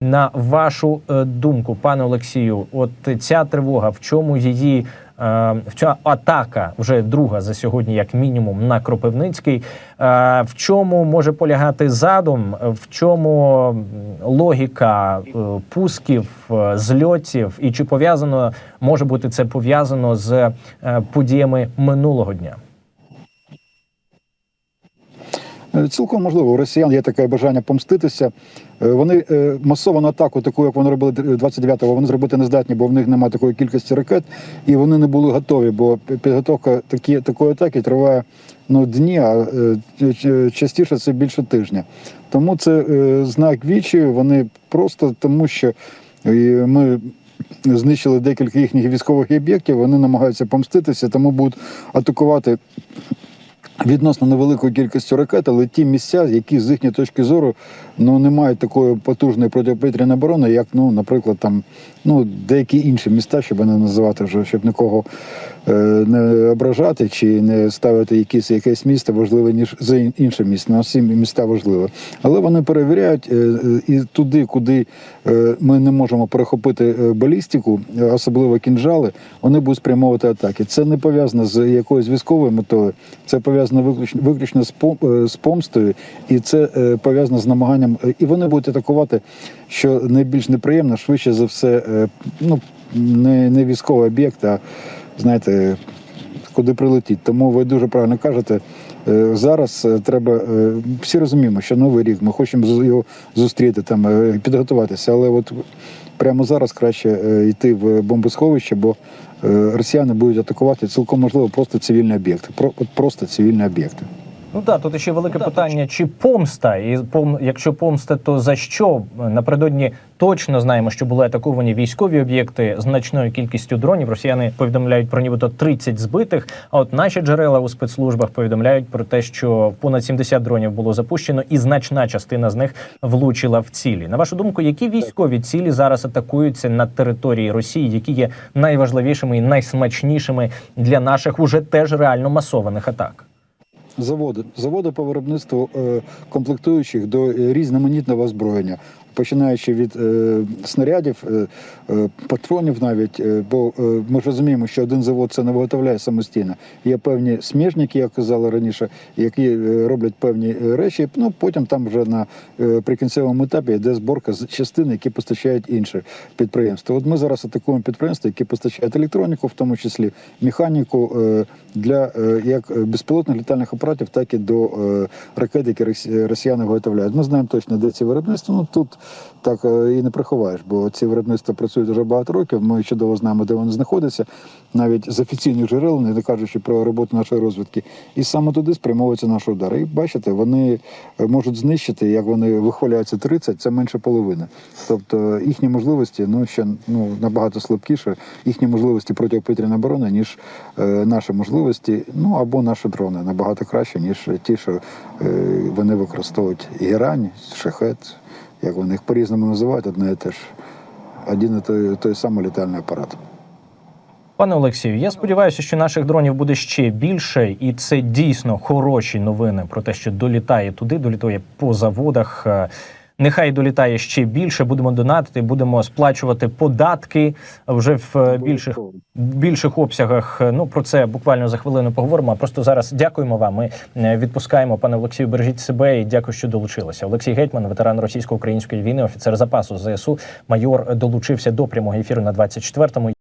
На вашу е, думку, пане Олексію, от ця тривога, в чому її е, в ця атака вже друга за сьогодні, як мінімум, на Кропивницький. Е, В чому може полягати задум? В чому логіка пусків, зльотів, і чи пов'язано може бути це пов'язано з подіями минулого дня? Е, Цілком можливо, у росіян є таке бажання помститися. Е, Вони е, масовану атаку, таку як вони робили 29-го, вони зробити не здатні, бо в них немає такої кількості ракет, і вони не були готові, бо підготовка такі, такої атаки триває ну, дні, а е, частіше це більше тижня. Тому це е, знак вічі. Вони просто тому, що е, ми. Знищили декілька їхніх військових об'єктів, вони намагаються помститися, тому будуть атакувати відносно невеликою кількістю ракет, але ті місця, які з їхньої точки зору ну не мають такої потужної протиповітряної оборони, як, ну, наприклад, там ну деякі інші міста, щоб не називати вже, щоб нікого не ображати чи не ставити якісь якесь місто важливе ніж за інше місто. На всі міста важливе. Але вони перевіряють е, е, і туди, куди е, ми не можемо перехопити е, балістику, е, особливо кінжали, вони будуть спрямовувати атаки. Це не пов'язано з якоюсь військовою метою, це пов'язано виключно, виключно з, пом- е, з помстою, і це е, пов'язано з намаганням. е, І вони будуть атакувати, що найбільш неприємно, швидше за все, е, ну не, не військовий об'єкт, а знаєте, куди прилетіть. Тому ви дуже правильно кажете. е, Зараз е, треба е, всі розуміємо, що новий рік ми хочемо його зустріти там, підготуватися, але от прямо зараз краще йти в бомбосховище, бо росіяни будуть атакувати цілком можливо просто цивільні об'єкти. Про просто цивільні об'єкти. Ну так, тут ще велике питання: чи помста? І пом, якщо помста, то за що? Напередодні точно знаємо, що були атаковані військові об'єкти значною кількістю дронів. Росіяни повідомляють про нібито 30 збитих. А от наші джерела у спецслужбах повідомляють про те, що понад 70 дронів було запущено, і значна частина з них влучила в цілі. На вашу думку, які військові цілі зараз атакуються на території Росії, які є найважливішими і найсмачнішими для наших уже теж реально масованих атак? Заводи, заводи по виробництву е, комплектуючих до е, різноманітного озброєння, починаючи від е, снарядів, е, е, патронів навіть, е, бо е, ми розуміємо, що один завод це не виготовляє самостійно. Є певні сміжники, як казали раніше, які е, роблять певні е, речі. Ну потім там вже на е, прикінцевому етапі йде зборка з частин, які постачають інші підприємства. От ми зараз атакуємо підприємства, які постачають електроніку, в тому числі механіку е, для е, як безпілотних літальних апаратів, так і до е, ракет, які росіяни виготовляють. Ми знаємо точно, де ці виробництва. Ну тут так е, і не приховаєш, бо ці виробництва працюють вже багато років. Ми чудово знаємо, де вони знаходяться, навіть з офіційних джерел, не кажучи про роботу нашої розвідки. І саме туди спрямовуються наші удари. І бачите, вони е, можуть знищити, як вони вихваляються 30, це менше половини. Тобто їхні можливості ну ще ну набагато слабкіше, їхні можливості протиповітряної оборони, ніж е, наші можливості, ну або наші дрони набагато краще, ніж ті, що е, вони використовують Ірань, шахет, як вони їх по-різному називають, одне і те ж. Один і той, той самий літальний апарат. Пане Олексію, я сподіваюся, що наших дронів буде ще більше, і це дійсно хороші новини про те, що долітає туди, долітає по заводах. Е, Нехай долітає ще більше. Будемо донатити, будемо сплачувати податки вже в е, більших більших обсягах. Ну про це буквально за хвилину поговоримо. А просто зараз дякуємо вам. Ми е, відпускаємо пане Олексію. Бережіть себе і дякую, що долучилися. Олексій Гетьман, ветеран російсько-української війни, офіцер запасу ЗСУ, майор долучився до прямого ефіру на 24-му.